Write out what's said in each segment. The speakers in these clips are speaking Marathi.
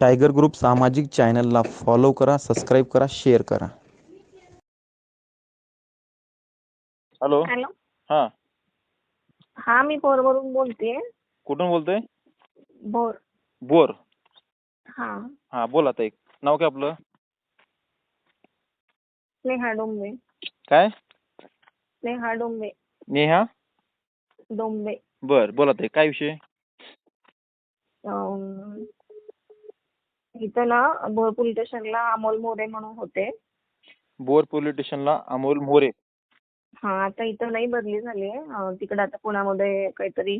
टायगर ग्रुप सामाजिक चॅनलला फॉलो करा सबस्क्राईब करा शेअर करा. हॅलो. हॅलो. हां. हा मी बोरवरून बोलते. कुठून बोलतोय? बोर. बोर. हा. हां बोला ताई नाव काय आपलं? स्नेहा डोंबे. काय? स्नेहा डोंबे. नेहा? डोंबे. बर बोला ताई काय विषय? अं, इथं ना बोर पोलीस स्टेशनला अमोल मोरे म्हणून होते. बोर पोलीस स्टेशनला अमोल मोरे. हा आता इथं नाही बदली झाली आहे. तिकडे आता पुण्यामध्ये काहीतरी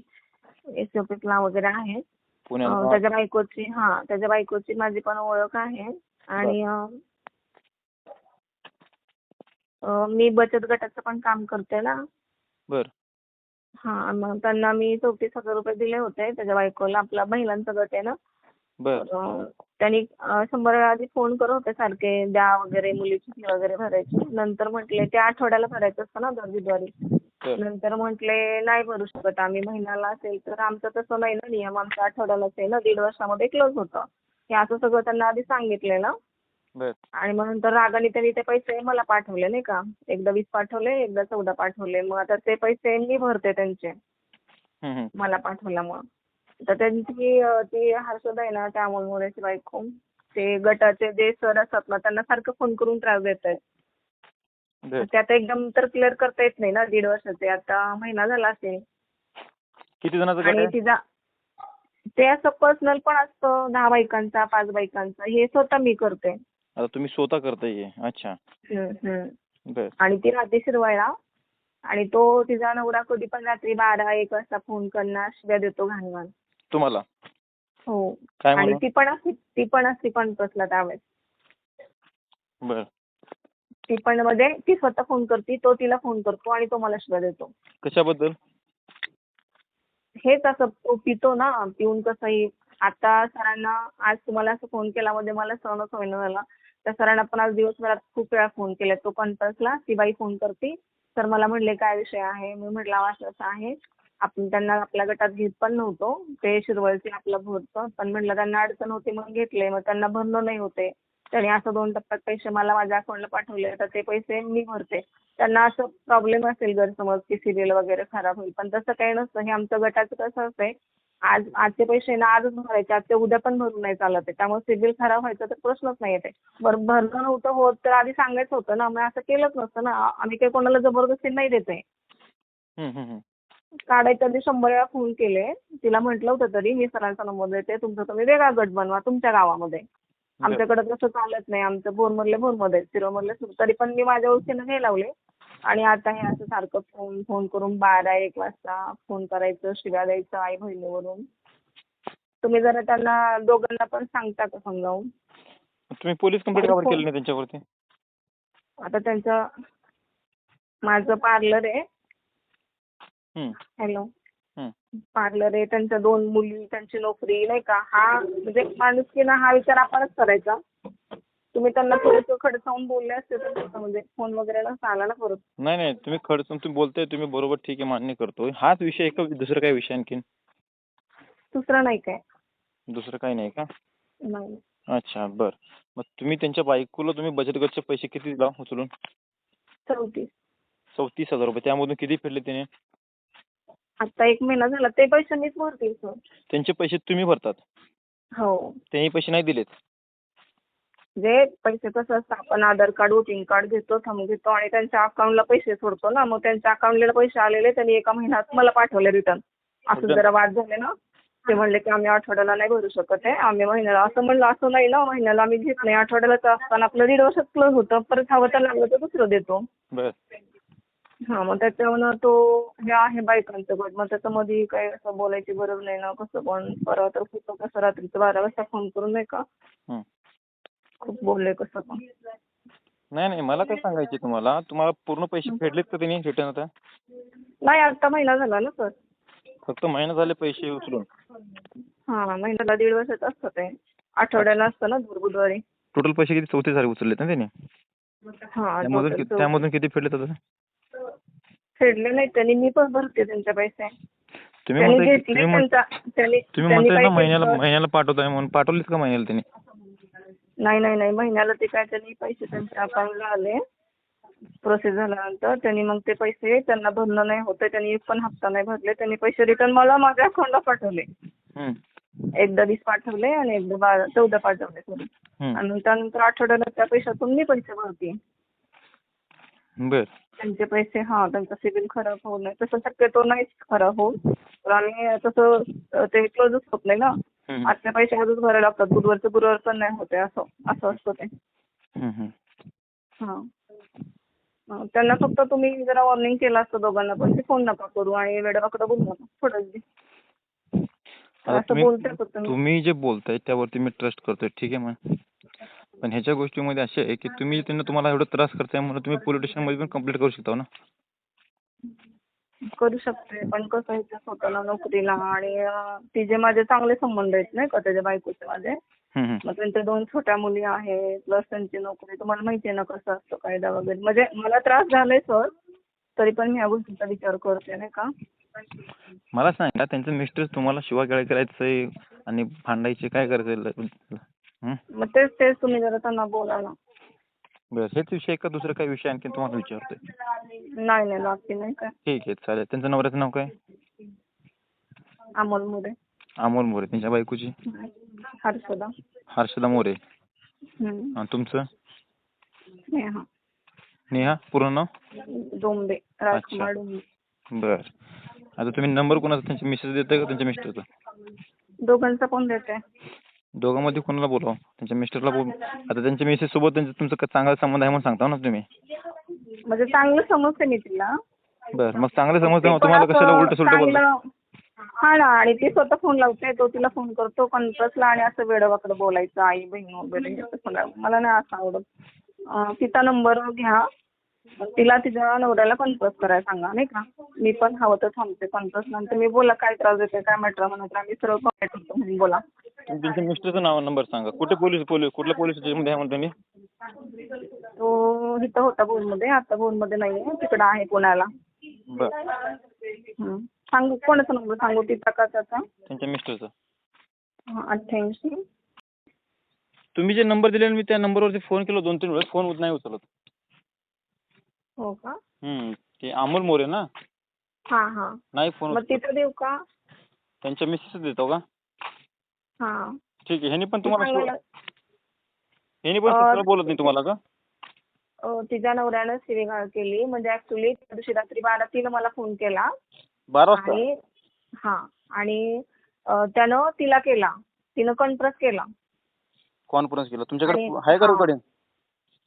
एस ला वगैरे आहे. अं, पुण्याला त्याच्या बायकोची हा त्याच्या बायकोची माझी पण ओळख आहे. आणि अं, अं, मी बचत गटाचं पण काम करते ना. बर. हा मग त्यांना मी चौतीस हजार रुपये दिले होते. त्याच्या बायकोला आपला महिलांचा गट आहे ना. बर. तर, त्यांनी शंभर वेळा आधी फोन करत होते सारखे द्या वगैरे मुलीची फी वगैरे भरायची. नंतर म्हटले ते आठवड्याला भरायचं असतं ना दर बुधवारी. नंतर म्हटले नाही भरू शकत आम्ही महिन्याला असेल तर आमचं तसं नाही ना नियम आमचं आठवड्यालाच आहे ना दीड वर्षामध्ये क्लोज होतं. हे असं सगळं त्यांना आधी सांगितलेलं आणि मग नंतर रागाने त्यांनी ते पैसे मला पाठवले नाही का? एकदा वीस पाठवले एकदा चौदा पाठवले. मग आता ते पैसे मी भरते त्यांचे. मला पाठवल्यामुळं. तर त्यांची ती हर्षदा आहे ना त्या अमोल मोरेची बायको. ते गटाचे जे सर असतात ना त्यांना सारखं फोन करून त्रास देत. आहेत ते आता एकदम तर क्लिअर करता येत नाही ना दीड वर्षाचे. आता महिना झाला असेल. किती जणांचं आणि तिचा ते असं पर्सनल पण असतं. दहा बायकांचा पाच बायकांचा. हे स्वतः मी करते. आता तुम्ही स्वतः करताय. अच्छा. हम्म. बर. आणि ती राहते शिरवाळला आणि तो तिचा नवरा कधी पण रात्री बारा एक वाजता फोन करणार शिव्या देतो घाणघाण. तुम्हाला? हो. काय आणि ती पण असते ती पण असते कॉन्फरन्सला त्यावेळेस. बर. ती पण मध्ये ती स्वतः फोन करते तो तिला फोन करतो आणि तो मला शिव्या देतो. कशाबद्दल? हेच असं तो पितो ना पिऊन कसंही. आता सरांना आज तुम्हाला असं फोन केला मध्ये मला सहनच होईना झाला. त्या सरांना पण आज दिवसभरात खूप वेळा फोन केला. तो कॉन्फरन्सला ती बाई फोन करते. तर मला म्हणले काय विषय आहे? मी म्हटलं असं असं आहे. आपण त्यांना आपल्या गटात घेत पण नव्हतो. ते शिरवळचे आपलं भरतं. पण म्हटलं त्यांना अडचण होती मग घेतले. मग त्यांना भरणं नाही होते. त्याने असं दोन टप्प्यात पैसे मला माझ्या अकाउंटला पाठवले. तर ते पैसे मी भरते. त्यांना असं प्रॉब्लेम असेल गैरसमज की सिरियल वगैरे खराब होईल. पण तसं काही नसतं. हे आमचं गटाचं कसं असतंय आज आजचे पैसे ना आजच भरायचे. आजचे उद्या पण भरून नाही चालत आहे. त्यामुळे सिबिल खराब व्हायचा तर प्रश्नच नाही येते बरं भरणं नव्हतं होत तर आधी सांगायचं होतं ना. मग असं केलंच नसतं ना. आम्ही काही कोणाला जबरदस्ती नाही देते काढायच्या आधी शंभर वेळा फोन केले. तिला म्हटलं होतं तरी मी सरांचा नंबर देते तुमचा तुम्ही वेगळा गट बनवा तुमच्या गावामध्ये. आमच्याकडे तसं चालत नाही आमचं बोरमधले बोरमध्ये शिरोमधले सुरू तरी पण मी माझ्या ओळखीनं हे लावले. आणि आता हे असं सारखं फोन फोन करून बारा एक वाजता फोन करायचं शिव्या द्यायचं आई बहिणीवरून. तुम्ही जरा त्यांना दोघांना पण सांगता का समजावून? तुम्ही पोलीस कंप्लेंट का बरं केली नाही त्यांच्यावरती? आता त्यांचं माझं पार्लर आहे. हॅलो. पार्लर आहे त्यांच्या दोन मुली त्यांची नोकरी नाही का? हा म्हणजे माणुसकीनं हा विचार आपणच करायचा. तुम्ही त्यांना थोडंसं खडसावून बोलले असते तर म्हणजे फोन वगैरे नसता आला ना परत. नाही नाही तुम्ही खर्च तुम्ही बोलताय तुम्ही बरोबर ठीक आहे मान्य करतो हाच विषय आहे का दुसरं काय विषय आणखीन? दुसरं नाही काय. दुसरं काही नाही का? नाही. अच्छा बर. मग तुम्ही त्यांच्या बायकोला तुम्ही बचत गटचे पैसे किती दिला उचलून? चौतीस. चौतीस हजार रुपये. त्यामधून किती फेडले त्याने आता एक महिना झाला ते पैसे मीच भरतील सर. त्यांचे पैसे तुम्ही भरतात? हो. त्यांनी पैसे नाही दिलेत? जे पैसे कसं असतं आपण आधार कार्ड वोटिंग कार्ड घेतो थंब घेतो आणि त्यांच्या अकाउंटला पैसे सोडतो ना मग त्यांच्या अकाउंटला पैसे आलेले त्यांनी एका महिन्यात मला पाठवले रिटर्न असं? जरा वाद झाले ना ते म्हणले की आम्ही आठवड्याला नाही भरू शकत आहे आम्ही महिन्याला असं म्हणलं असं नाही ना महिन्याला आम्ही घेत नाही आठवड्यालाच असताना आपलं दीड वर्षात क्लोज होतं परत हवं तर लागलं तर दुसरं देतो. हा मग त्याच्यावर तो हे आहे बायकांचं गट. मग त्याच्यामध्ये काही असं बोलायची गरज नाही ना कसं पण. परवा तर खूप कसं रात्रीचं बारा वाजता फोन करून नाही का. खूप बोलले कसं पण. नाही नाही मला काय सांगायचे तुम्हाला? तुम्हाला पूर्ण पैसे फेडलेत का त्यांनी रिटर्न आता? नाही आता महिना झाला ना सर. फक्त महिना झाले पैसे उचलून. हा महिन्याला दीड वर्षाचं असतं ते. आठवड्याला असतं ना दर बुधवारी. टोटल पैसे किती? चौतीस हजार उचललेत ना त्यांनी? हा त्यामधून किती चौ- त्यामधून किती फेडलेत आता? फेडले नाही त्यांनी मी पण भरते त्यांचे पैसे. तुम्ही त्यांनी म्हणताय घेतले तुम्ही म्हण- त्यांचा त्यांनी तुम्ही त्यांनी म्हणताय ना महिन्याला. महिन्याला पाठवताय म्हणून. पाठवलेत का महिन्याला त्यांनी? नाही नाही नाही. महिन्याला ते काय त्यांनी पैसे त्यांच्या अकाउंटला आले. प्रोसेस झाल्यानंतर त्यांनी मग ते पैसे त्यांना भरणं नाही होते त्यांनी एक पण हप्ता नाही भरले. त्यांनी पैसे रिटर्न मला माझ्या अकाउंटला पाठवले. हम्म. एकदा वीस पाठवले आणि एकदा बारा चौदा पाठवले सॉरी हम्म. आणि त्यानंतर आठवड्याला त्या पैशातून मी पैसे भरते. बर. त्यांचे पैसे हा त्यांचं सिबिल खराब होऊ नये तसं शक्यतो नाहीच खराब होऊ तर आम्ही तसं ते क्लोजच होत नाही ना. हम्म. आजच्या पैशामध्येच भरायला लागतात. बुधवारचं गुरुवार पण नाही होते असं असं असतं ते. हां. त्यांना फक्त तुम्ही जरा वॉर्निंग केलं असतं दोघांना पण ते फोन नका करू आणि वेळेवाकडं बोलू नका. थोडंच आता असं तुम्ही बोलते फक्त तुम्ही जे बोलताय त्यावरती मी ट्रस्ट करतोय. ठीक आहे मग? पण ह्याच्या गोष्टीमध्ये असे आहे की तुम्ही त्यांना तुम्हाला एवढा त्रास करताय म्हणून तुम्ही पोलीस स्टेशनमध्ये पण कंप्लेंट करू शकता हो ना करू शकते पण कसं आहे ते स्वतःला नोकरीला आणि अं, तिचे माझे चांगले संबंध आहेत नाही का त्याच्या बायकोचे माझे हम्म, हम्म. मग त्यांच्या दोन छोट्या मुली आहेत प्लस त्यांची नोकरी तुम्हाला माहिती आहे ना कसं असतं कायदा वगैरे म्हणजे मला त्रास झालाय सर तरी पण मी ह्या गोष्टीचा विचार करते नाही का मला सांगा त्यांचं मिस्टर तुम्हाला शिवागाळ करायचंय आणि भांडायचे काय करायचं? मग तेच तेच तुम्ही जरा त्यांना बोला ना. बरं हेच विषय का? दुसरं काही विषय आणखी तुम्हाला विचारतोय? नाही नाही बाकी नाही काय. ठीक आहे चालेल. त्यांचं नवऱ्याचं नाव काय? अमोल मोरे. अमोल मोरे त्यांच्या बायकोची? हर्षदा. हर्षदा मोरे. हम्म. आणि तुमचं? स्नेहा नेहा पूर्ण नाव? डोंबे राजकुमार डोंबे. बर. आता तुम्ही नंबर कोणाचा? त्यांच्या मिसेस देताय का? त्यांच्या मिस्टरचा? दोघांचा पण देते. दोघांमध्ये कोणाला बोलावं? त्यांच्या मिस्टरला बोल आता त्यांच्या मिसेस सोबत त्यांचं तुमचं चांगला संबंध आहे म्हणून सांगता ना तुम्ही? म्हणजे चांगलं समजते मी तिला. बर मग चांगले समजते तुम्हाला कशाला उलट सुलट बोलता चांगलं- हा ना आणि ती स्वतः फोन लावते तो तिला फोन करतो कॉन्फरन्सला आणि असं वेडवाकडं बोलायचं आई बहीण वगैरे असं मला नाही असं आवडत. अं, तिचा नंबर घ्या. तिला तिच्या नवऱ्याला कॉन्फरन्स करायला सांगा नाही का? मी पण हवं तर थांबते कॉन्फरन्स नंतर मी बोला काय त्रास देते काय मॅटर म्हणत आम्ही सरळ कॉन्टॅक्ट करतो म्हणून बोला. तुम्ही त्यांच्या मिस्टरचं नाव नंबर सांगा. कुठे पोलीस पोलीस कुठल्या पोलीस स्टेशनमध्ये आहे म्हणतो मी तो इथं होता भोरमध्ये आता भोरमध्ये नाही आहे तिकडं आहे पुण्याला. बर. हं. सांगू कोणाचा नंबर सांगू? तिचा का त्याचा? त्यांच्या मिस्टरचं. हं, अठ्ठ्याऐंशी. तुम्ही जे नंबर दिले मी त्या नंबरवरती फोन केला दोन तीन वेळेस फोन नाही उचलत. हो का? हम्म. ते अमोल मोरे ना? हां हां. नाही फोन मग तिथं देऊ का? त्यांच्या मिसेस देतो का? हां. ठीक आहे ह्यानी पण तुम्हाला सांगायला ह्यानी पण अं, बोलत नाही तुम्हाला का? अं, तिच्या नवऱ्यानं शिवीगाळ केली. म्हणजे ऍक्च्युली त्या दिवशी रात्री बारा तिनं मला फोन केला. बारा वाजता? आणि हां. आणि अं, त्यानं तिला केला. तिनं कॉन्फरन्स केला. कॉन्फरन्स केला. तुमच्याकडे आणि- आहे का हा. रेकॉर्डिंग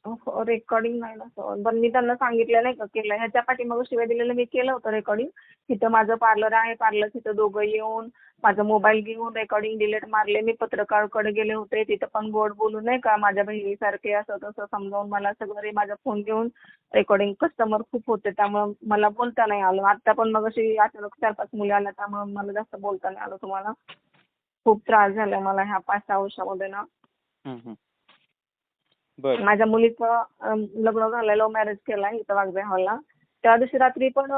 हो, रेकॉर्डिंग नाही ना. सर पण मी त्यांना सांगितलं नाही का केलं. ह्याच्या पाठीमागं शिवाय दिलेलं मी केलं होतं रेकॉर्डिंग तिथं माझं पार्लर आहे पार्लर तिथं दोघं येऊन माझा मोबाईल घेऊन रेकॉर्डिंग डिलीट मारले. मी पत्रकारकडे गेले होते. तिथं पण गोड बोलून नाही का माझ्या बहिणीसारखे असं तसं समजावून मला सगळं माझा फोन घेऊन रेकॉर्डिंग कस्टमर खूप होते. त्यामुळं मला बोलता नाही आलं. आता पण मग अशी अचानक चार पाच मुली आल्या त्यामुळं मला जास्त बोलता नाही आलं तुम्हाला. खूप त्रास झाला मला ह्या पाच सहा वर्षामध्ये ना. माझ्या मुलीचं लग्न झालं लव्ह मॅरेज केला इथं वाघजाई हॉलला त्या दिवशी रात्री पण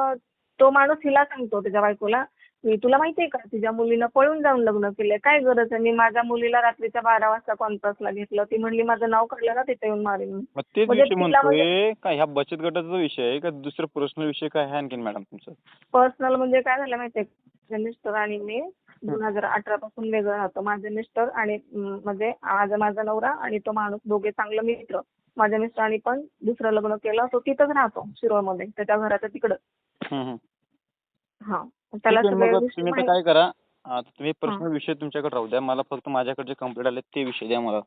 तो माणूस हिला सांगतो त्याच्या बायकोला की तुला माहिती आहे का तुझ्या मुलीनं पळून जाऊन लग्न केलंय. काय गरज आहे? मी माझ्या मुलीला रात्रीच्या बारा वाजता कॉन्फरन्सला घेतलं. ती म्हणली माझं नाव काढलं ना तिथे येऊन मारेन. मी मग तेच म्हणजे विषय तिला म्हणतोय. का ह्या बचत गटाचा विषय आहे का? दुसरा पर्सनल विषय काय आहे आणखीन मॅडम तुमचा? पर्सनल म्हणजे काय झालं माहितीये का? माझे मिस्टर आणि मी दोन हजार अठरा पासून वेगळं राहतो. माझे मिस्टर आणि अं, म्हणजे माझा माझा नवरा आणि तो माणूस दोघे चांगले मित्र. माझ्या मिस्टरांनी पण दुसरं लग्न केलं. तो तिथंच राहतो शिरोळमध्ये त्याच्या घराच्या तिकडं. हम्म, हम्म. हा. तुम्ही काय करा आता तुम्ही पर्सनल विषय तुमच्याकडे राहू द्या. मला फक्त माझ्याकडे जे कंप्लेंट आले ते विषय द्या मला.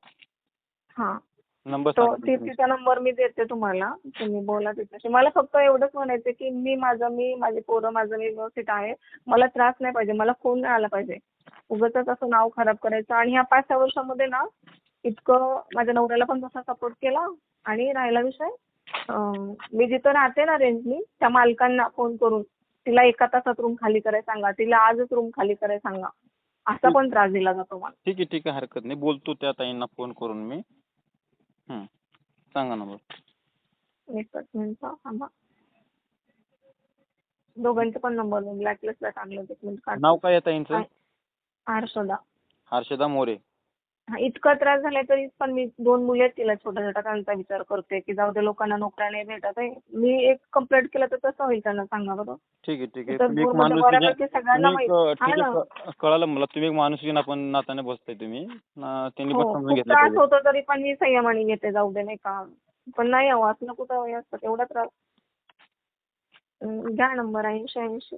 हा. नंबर. तिचा नंबर मी देते तुम्हाला. तुम्ही बोला तिच्याशी. मला फक्त एवढंच म्हणायचं की मी माझं मी माझे पोरं माझं मी व्यवस्थित आहे. मला त्रास नाही पाहिजे. मला फोन नाही आला पाहिजे. उगाच असं नाव खराब करायचं. आणि ह्या पाच सहा वर्षामध्ये ना इतकं माझ्या नवऱ्याला पण तसा सपोर्ट केला. आणि राहिला विषय मी जिथं राहते ना रेंटनी त्या मालकांना फोन करून. तिला एका तासात रूम खाली करायला सांगा तिला आजच रूम खाली करायला सांगा. असा पण त्रास दिला जातो मला. ठीक आहे ठीक आहे हरकत नाही. बोलतो त्या ताईंना फोन करून मी. सांगा नंबर एक मिनिट थांबा. दोघांचे पण नंबर ब्लॅकलिस्टला टाकले. होते एक मिनिट. नाव काय आहे ताईंचं? आहे. हर्षदा. हर्षदा मोरे. हा, इतका त्रास झालाय तरी पण मी दोन मुली आहेत तिला छोट्या छोट्या त्यांचा विचार करते की जाऊ दे लोकांना नोकऱ्या नाही भेटत आहे. मी एक कंप्लेंट केलं तर कसं होईल त्यांना सांगा बरं ठीक आहे ठीक आहे. तुम्ही एक माणूस बऱ्यापैकी सगळ्यांना माहित- ठीक आहे ना. क- कळालं मला. तुम्ही एक माणूस आपण नात्याने बसताय तुम्ही. ना, त्यांनी पण हो समजून खूप घेतलं त्रास पाहिजे. होतो तरी पण मी संयमाने घेते जाऊ दे नाही का. पण नाही हवं असलं कुठं हे असतं एवढा त्रास. अं, घ्या नंबर ऐंशी ऐंशी.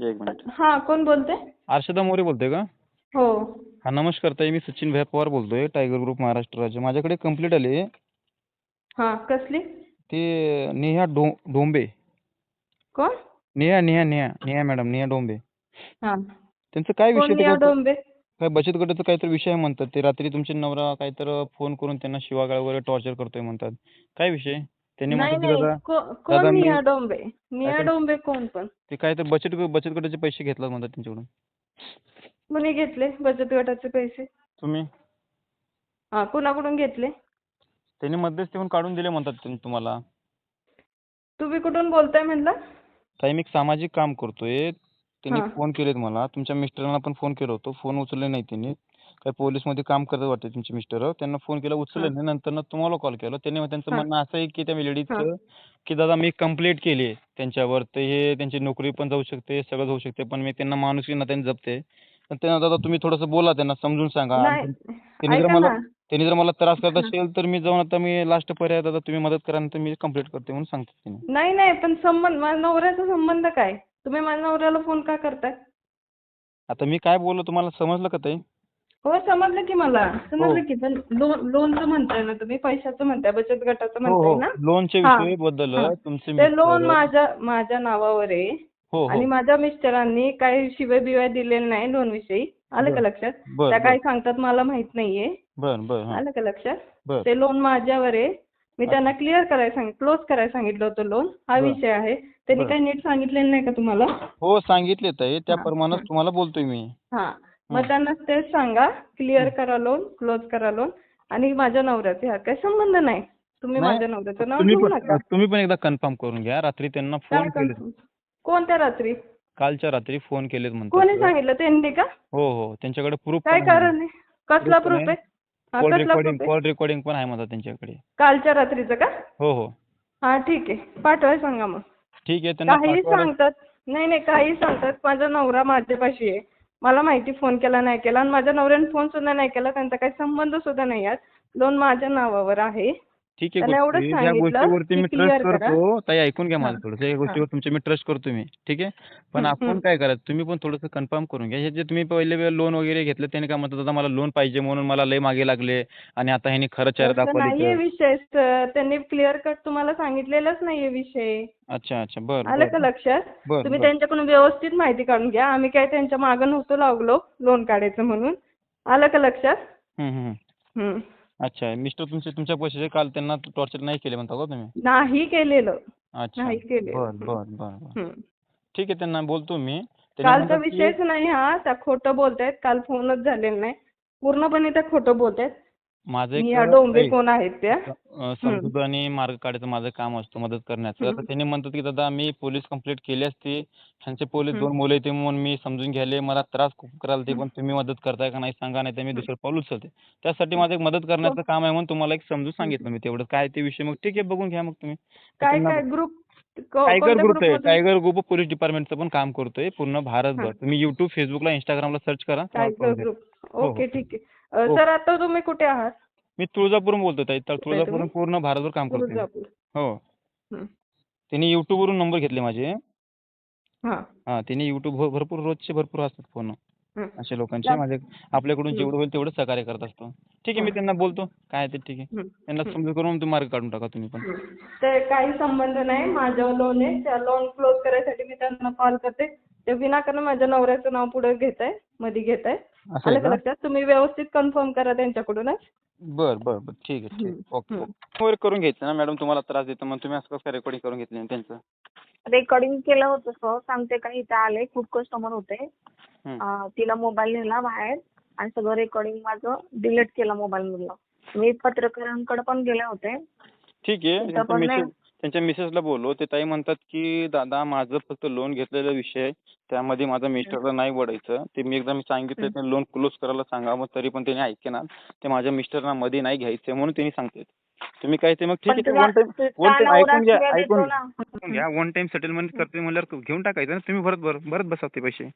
एक मिनिट. हा कोण बोलते हर्षदा मोरे बोलतोय का? हो. हा नमस्कार ताई मी सचिन भैया पवार बोलतोय टायगर ग्रुप महाराष्ट्र राज्य. माझ्याकडे कंप्लीट आली हा कसली? ते नेहा डो डोंबे. कोण? नेहा नेहा नेहा नेहा मॅडम नेहा डोंबे. हा. त्यांचं काय कोण विषय ते या काय- डोंबे? काय बचत गटाचा काहीतरी विषय आहे म्हणतात ते रात्री तुमचे नवरा काहीतरी फोन करून त्यांना शिवागाळ वगैरे टॉर्चर करतोय म्हणतात. काय विषय? त्यांनी नाही म्हणतात की नाही दादा दादा, मी- निया डोंबे? निया काय- डोंबे कोण पण? ते काहीतरी बचत बचत गटाचे पैसे घेतलात म्हणतात त्यांच्याकडून. कुणी घेतले बचत गटाचे पैसे. तुम्ही? हा कुणाकडून घेतले? त्यांनी मध्यस्थी येऊन काढून दिले म्हणतात त्यांनी तुम्हाला. तुम्ही कुठून बोलताय म्हणलं? ताई मी एक सामाजिक काम करतोय. त्यांनी हा. फोन केलेत मला. तुमच्या मिस्टरांना पण फोन केला होतो. फोन उचलले नाही त्यांनी. काही पोलीसमध्ये काम करतात वाटते तुमचे मिस्टर. त्यांना फोन केला उचलले हा. नाही. नंतर तुम्हाला कॉल केला. त्यांनी त्यांचं हा. म्हणणं असं आहे की त्या. लेडीजचं की दादा मी कंप्लेंट केली आहे त्यांच्यावर. तर हे त्यांची नोकरी पण जाऊ शकते सगळं होऊ शकते. पण मी त्यांना माणुसकी नात्याने जपते. पण त्यांना दादा तुम्ही थोडंसं बोला त्यांना समजून सांगा. नाही त्यांनी जर ऐका मला ना. त्यांनी जर मला त्रास करत हा. असेल तर मी जाऊन आता मी लास्ट पर्याय दादा तुम्ही मदत करा तर मी कंप्लेंट करते म्हणून सांगतो त्यांनी. नाही नाही पण संबंध माझ्या नवऱ्याचा संबंध काय? तुम्ही माझ्या नवऱ्याला फोन का करताय? आता मी काय बोललो तुम्हाला समजलं का ताई? हो समजलं की मला. हो. समजलं की पण लोन लोनचं म्हणताय ना तुम्ही पैशाचं म्हणताय बचत गटाचं हो म्हणताय हो ना? लोनच्या हा. विषयी बद्दल हा. तुमचे ते लोन माझ्या माझ्या नावावर आहे. हो आणि हो. माझ्या मिस्टरांनी काही शिवाय बिवाय दिलेलं नाही लोन विषयी आलं का. लक्षात? त्या काय सांगतात मला माहीत नाहीये. हा. आलं का लक्षात? ते लोन माझ्यावर आहे. मी. त्यांना क्लिअर करायला सांगितलं क्लोज करायला सांगितलं होतं लोन हा. विषय आहे. त्यांनी. काही नीट सांगितलेलं नाही का तुम्हाला? हो सांगितले त्या हा, प्रमाणेच हा. तुम्हाला बोलतोय मी. हा. मग हं. त्यांना तेच सांगा. क्लिअर करा लोन क्लोज करा लोन आणि माझ्या नवऱ्याचे हा काही संबंध नाही. तुम्ही माझ्या नवऱ्याचं नाव तुम्ही पण नका. तुम्ही पण एकदा कन्फर्म करून घ्या. रात्री त्यांना फोन? कोणत्या रात्री? कालच्या रात्री फोन केलेत कोणी म्हणतात सांगितलं? त्यांनी का? हो हो. त्यांच्याकडे प्रूफ काय कारण आहे? कसला Proof प्रूफ नाही. आहे. हा कॉल कसला रेकॉर्डिंग प्रूफ आहे? कॉल रेकॉर्डिंग पण आहे म्हणतात त्यांच्याकडे. कालच्या रात्रीचं का? हो हो. हा ठीक आहे. पाठवाय सांगा मग. ठीक आहे त्यांना काही पाठवायला- सांगतात. नाही नाही काही सांगतात. माझा नवरा माझ्यापाशी आहे. मला माहिती फोन केला नाही केला. आणि माझ्या नवऱ्याने फोन सुद्धा नाही केला. त्यांचा काही संबंध सुद्धा नाही आहे लोन माझ्या नावावर आहे. ठीक आहे या गोष्टीवरती मी ट्रस्ट करा. करतो ताई ऐकून घ्या. माझं थोडंसं. या गोष्टीवर तुमच्या मी ट्रस्ट करतो मी ठीक आहे? पण आपण. काय करायचं तुम्ही पण थोडंसं कन्फर्म करून घ्या. हे जे तुम्ही पहिले लोन वगैरे घेतलं त्याने काय म्हणतात मला लोन पाहिजे म्हणून मला लय मागे लागले आणि आता ह्यांनी खरं चेहरा दाखवले विषय. त्यांनी क्लिअर कट तुम्हाला सांगितलेलाच नाहीये विषय. अच्छा अच्छा. बरं आलं का लक्षात? तुम्ही त्यांच्याकडून व्यवस्थित माहिती काढून घ्या. आम्ही काय त्यांच्या मागं नव्हतो लागलो लोन काढायचं म्हणून. आलं का लक्षात. हम्म. अच्छा मिस्टर तुमचे तुमच्या पैशाचे काल त्यांना टॉर्चर नाही केले म्हणता का तुम्ही? नाही केलेलं. अच्छा. नाही केलेलं. बरं बरं बरं बरं. हम्म. ठीक आहे त्यांना बोलतो मी. त्यांनी कालचा म्हणतात की- विषयच नाही हा त्या खोटं बोलतायत. काल फोनच झालेला नाही. पूर्णपणे त्या खोटं बोलतायत. माझं मी डोंबे कोण आहेत त्या? समजूत आणि मार्ग काढायचं माझं काम असतं मदत करण्याचं. तर त्यांनी म्हणतात की दादा मी पोलीस कंप्लेंट केली असती. ह्यांचे पोलीस. दोन मुलं येते म्हणून मी समजून घ्यायले. मला त्रास खूप करायला ते. पण तुम्ही मदत करताय का नाही सांगा नाही तर मी दुसरं पाऊल उचलते. त्यासाठी माझं एक मदत करण्याचं काम आहे म्हणून तुम्हाला एक समजून सांगितलं मी तेवढं. काय ते विषय? मग ठीक आहे बघून घ्या मग तुम्ही. काय काय ग्रुप टायगर ग्रुप आहे. टायगर ग्रुप पोलीस डिपार्टमेंटचं पण काम करतोय पूर्ण भारतभर. तुम्ही युट्यूब फेसबुकला इंस्टाग्रामला सर्च करा. ग्रुप हो. ओके ठीक आहे हो. सर आता तुम्ही कुठे आहात मी तुळजापूरहून बोलतोय ताई तर? पूर्ण भारतभर काम तुळजापूर हो हं. त्यांनी युट्यूबवरून नंबर घेतले माझे हा हा त्यांनी युट्यूब भरपूर रोजचे भरपूर असतात फोन हं. असे लोकांचे माझे आपल्याकडून हं. जेवढं होईल तेवढं सहकार्य करत असतो ठीक आहे मी हं. त्यांना बोलतो काय ते ठीक आहे हं. त्यांना हं. समजून करून तुम्ही मार्ग काढून टाका तुम्ही पण हं. ते काही संबंध नाही माझ्यावर लोन आहे त्या लोन क्लोज करायसाठी मी त्यांना कॉल करते ते विनाकारण माझ्या नवऱ्याचं नाव पुढे घेत आहे मध्ये घेत आहे आलं का लक्षात? तुम्ही व्यवस्थित कन्फर्म करा त्यांच्याकडूनच बर बर बर. ठीक आहे ठीक आहे. ओके वगैरे करून घ्यायचं ना मॅडम तुम्हाला त्रास देतो मग तुम्ही असं कसं रेकॉर्डिंग करून घेतली नाही त्यांचं? रेकॉर्डिंग केलं होतं सर सांगते का? इथे आले खूप कस्टमर होते हं. अं, तिला मोबाईल नेला बाहेर आणि सगळं रेकॉर्डिंग माझं डिलीट केलं मोबाईल मधलं. मी पत्रकारांकडे पण गेले होते. ठीक आहे तिथं त्यांचा पण नाही. मेसेज त्यांच्या मिसेसला बोललो. ते ताई म्हणतात की दादा माझं फक्त लोन घेतलेला विषय आहे. त्यामध्ये माझ्या मिस्टरला नाही वडायचं ते मी एकदा मी सांगितलं ते लोन क्लोज करायला सांगा मग तरी पण त्यांनी ऐकेना. ते माझ्या मिस्टरना मध्ये नाही घ्यायचं म्हणून त्यांनी सांगतात. तुम्ही काय ते मग ठीक आहे वन टाइम वन टाइम ऐकून घ्या ऐकून ना. घ्या. वन टाइम सेटलमेंट करते म्हणल्यावर घेऊन टाकायचं ना तुम्ही भरत भर भरत बसा ते पैसे.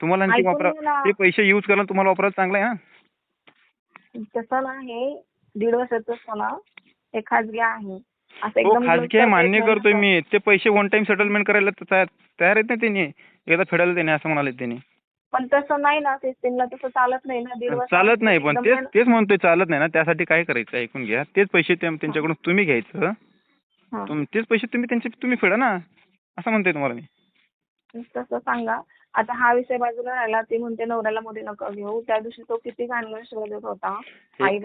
तुम्हाला आणि ते ऐकून वापरा ना. ते पैसे यूज करायला तुम्हाला वापरायला चांगलं आहे ना तसं नाही. दीड वर्षाचं सोना हे खाजगी आहे. हो खाजगी आहे मान्य करतोय मी. ते पैसे वन टाइम सेटलमेंट करायला तयार तयार आहेत ना त्यांनी. एकदा फेडायला त्यांनी असं म्हणाले त्यांनी. पण तसं नाही ना सिस्टीमला तसं चालत नाही ना दीड वर्ष चालत नाही पण तेच तेच म्हणतोय चालत नाही ना. त्यासाठी काय करायचं ऐकून घ्या. तेच पैसे त्या- त्यांच्याकडून तुम्ही घ्यायचं. तेच पैसे तुम्ही त्यांचे तुम्ही फेडा ना. असं म्हणतोय तुम्हाला मी. तसं सांगा. आता हा विषय बाजूला राहिला ती म्हणते नवऱ्याला मध्ये नका घेऊ. त्या दिवशी तो किती शिवाय देत होता आई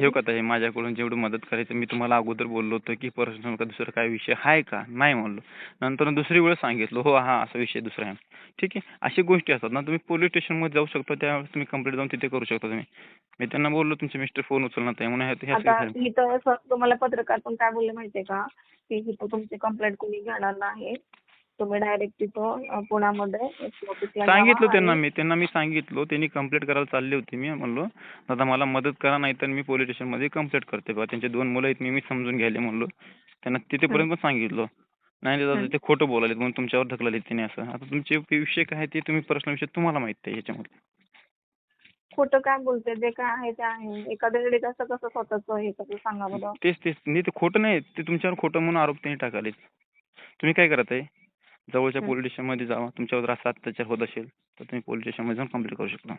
हे कथा हे माझ्याकडून जेवढी मदत करायचं मी तुम्हाला अगोदर बोललो होतो की पर्सनल का दुसरा काय विषय आहे का? नाही म्हणलो. नंतर दुसरी वेळ सांगितलं हो हा असा विषय दुसरा आहे. ठीक आहे अशी गोष्टी असतात ना तुम्ही पोलीस स्टेशनमध्ये जाऊ शकता त्यावेळेस तुम्ही कंप्लेंट जाऊन तिथे करू शकता तुम्ही. मी त्यांना बोललो तुमचे मिस्टर फोन उचलणार नाही म्हणून हे- हे असं आता झालं. इथं तुम्हाला पत्रकारातून काय बोलले माहितीये का? की इथं तुमची कंप्लेंट कोणी घेणार नाही. तुम्ही डायरेक्ट तिथं पुण्यामध्ये सांगितलं त्यांना मी त्यांना मी सांगितलं. त्यांनी कंप्लेंट करायला चालली होती मी म्हणलो. दादा मला मदत करा नाही तर मी पोलीस स्टेशनमध्ये कंप्लेंट करते बा. त्यांचे दोन मुलं आहेत मी मी समजून घ्यायले म्हणलो. त्यांना तिथेपर्यंत पण सांगितलं. नाही दादा. ते खोटं बोलाले म्हणून तुमच्यावर ढकलले त्यांनी असं. आता तुमचे विषय काय आहे ते तुम्ही पर्सनल विषय तुम्हाला माहिती आहे याच्यामध्ये. खोटं काय बोलते? जे काय आहे ते आहे. एखाद्या वेळी कसं कसं स्वतःच हे कसं सांगा बरं? तेच तेच. नाही ते खोटं नाही. ते तुमच्यावर खोटं म्हणून आरोप त्यांनी टाकाले तुम्ही काय करत आहे जवळच्या. पोलीस स्टेशनमध्ये जावा. तुमच्यावर असा अत्याचार होत असेल तर तुम्ही पोलीस स्टेशनमध्ये जाऊन कंप्लेंट करू शकता.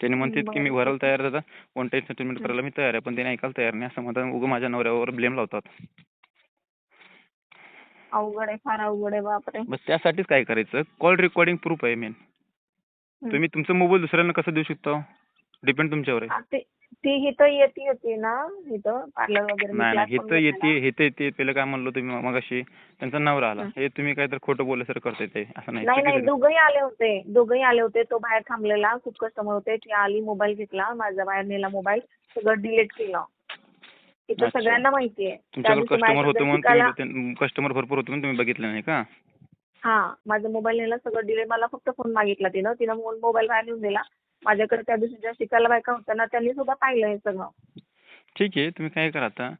त्यांनी म्हणतात की मी. भरायला तयार दादा. Time settlement. करायला मी तयार आहे पण त्यांनी ऐकायला तयार नाही. असं म्हणतात उगं माझ्या नवऱ्यावर ब्लेम लावतात. अवघड आहे फार अवघड आहे बापरे. बस त्यासाठीच काय करायचं? कॉल रेकॉर्डिंग प्रूफ आहे मेन. तुम्ही तुमचा मोबाईल दुसऱ्यांना कसं देऊ शकता? डिपेंड तुमच्यावर आहे. ते- इथं येते होती ना इथं पार्लर वगैरे नाही नाही इथं. येते इथं येते पहिलं काय म्हणलो तुम्ही मगाशी त्यांचा नवरा आला हं. तुम्ही काय तर खोटं बोलल्यासारखं करताय ते असं नाही नाही नाही चुकीचं आहे. दोघंही आले होते दोघंही आले होते तो बाहेर थांबलेला खूप कस्टमर होते ती आली मोबाईल घेतला माझा बाहेर नेला मोबाईल सगळं डिलीट केलं इथं अच्छा. सगळ्यांना माहिती आहे त्या तुमच्याकडे दिवशी कस्टमर माझ्या होते म्हणून शिकायला- तुम्ही कस्टमर भरपूर होते म्हणून तुम्ही बघितलं नाही का हा माझा मोबाईल नेला सगळं डिलीट मला फक्त फोन मागितला तिनं तिनं मोबाईल बाहेर नेऊन दिला माझ्याकडे त्या दिवशी ज्या शिकायला बायका होत्या ना त्यांनी सुद्धा पाहिलं हे सगळं. ठीक आहे तुम्ही काय करा आता.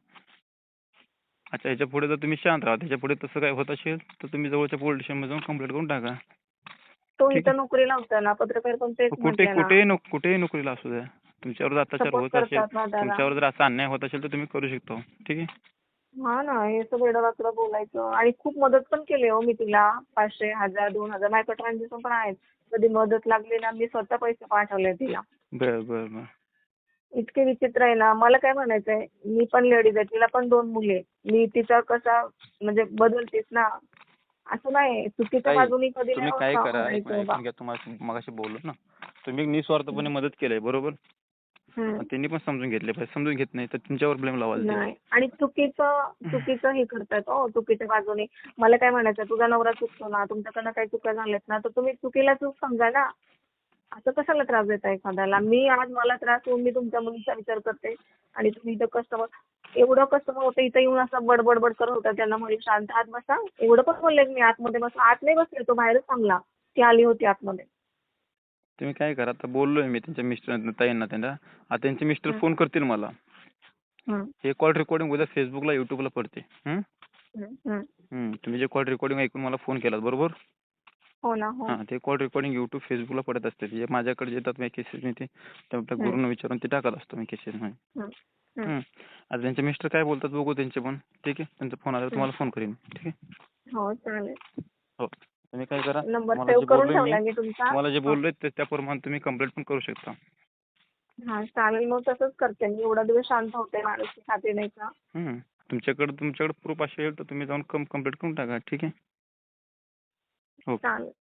अच्छा ह्याच्या पुढे जर तुम्ही शांत राहा त्याच्या पुढे तसं काय होत असेल तर तुम्ही जवळच्या पोलीस स्टेशनमध्ये जाऊन कंप्लेंट करून टाका. तो ठीक इथं. नोकरीला होता ना पत्रकार पण तेच कुठे म्हटले ना. कुठेही नो कुठेही नोकरीला असू द्या. तुमच्यावर जर अत्याचार Support होत असेल करतात ना त्याला. तुमच्यावर जर असा अन्याय होत असेल तर तुम्ही करू शकता. ठीक आहे? हा ना हे सगळं वेडवाकडं बोलायचं. आणि खूप मदत पण केली हो मी तिला. पाचशे हजार दोन हजार. माझ्याकडे ट्रान्झॅक्शन पण आहेत. कधी मदत लागली ना मी स्वतः पैसे पाठवले तिला बरं बरं बरं इतके विचित्र आहे ना मला काय म्हणायचंय मी पण लेडीज आहे तिला पण दोन मुले मी तिचा कसा म्हणजे बदलतेस ना असं नाही चुकीच्या ताई, बाजूनी कधी तुम्ही नाही काय होत करा म्हणायचं ऐकून बा. ऐकून घ्या तुम्हाला मगाशी बोललो ना तुम्ही निस्वार्थपणे मदत केली बरोबर. पण त्यांनी पण समजून घेतले पाहिजे. समजून घेत नाही तर तुमच्यावर ब्लेम लावायला ते. नाही आणि चुकीचं चुकीचं हे करतायत हो चुकीच्या बाजूने. मला काय म्हणायचं तुझा नवरा चुकतो ना तुमच्याकडनं काही चुका झाल्यात ना तर तुम्ही चुकीला चूक समजा ना. असं कशाला त्रास देता एखाद्याला? मी आज मला त्रास होऊन मी तुमच्या मुलीचा विचार करते आणि तुम्ही इथं कस्टमर एवढं कस्टमर होतं इथं येऊन असं बडबड बड करत होता त्यांना म्हणजे शांत आत बसा. एवढं पण बोलले मी आतमध्ये बसा आत नाही बसले तो बाहेरच थांबला. ती आली होती आतमध्ये. तुम्ही काय करा आता बोललोय मी त्यांच्या मिस्टर ताईंना त्यांना आता त्यांचे मिस्टर हं. फोन करतील मला हे कॉल रेकॉर्डिंग उद्या फेसबुकला युट्यूबला पडते हं? हम्म. हं. तुम्ही जे कॉल रेकॉर्डिंग ऐकून मला फोन केलात बरोबर हो ना हो हा ते कॉल रेकॉर्डिंग युट्यूब फेसबुकला पडत असते जे माझ्याकडे येतात मी केसेस मी ते त्या आपल्या हं. गुरुंना विचारून ते टाकत असतो मी केसेस मध्ये. हं. आता त्यांचे मिस्टर काय बोलतात बघू त्यांचे पण ठीक आहे त्यांचा फोन आला तुम्हाला फोन करीन ठीक आहे हो चालेल हो तुम्ही काय करा नंबर सेव्ह जे करून बोललोय ठेवला मी मी तुमचा. तुम्हाला जे. बोललोय ते त्याप्रमाणे तुम्ही कंप्लेंट पण करू शकता. हा चालेल. मग तसंच करते मी. एवढा दिवस शांत होते माणूसकी खाते नाही का? हं. तुमच्याकडे तुमच्याकडे प्रूफ असेल तर तुम्ही जाऊन कंप्लेंट करून टाका. ठीक आहे? चालेल.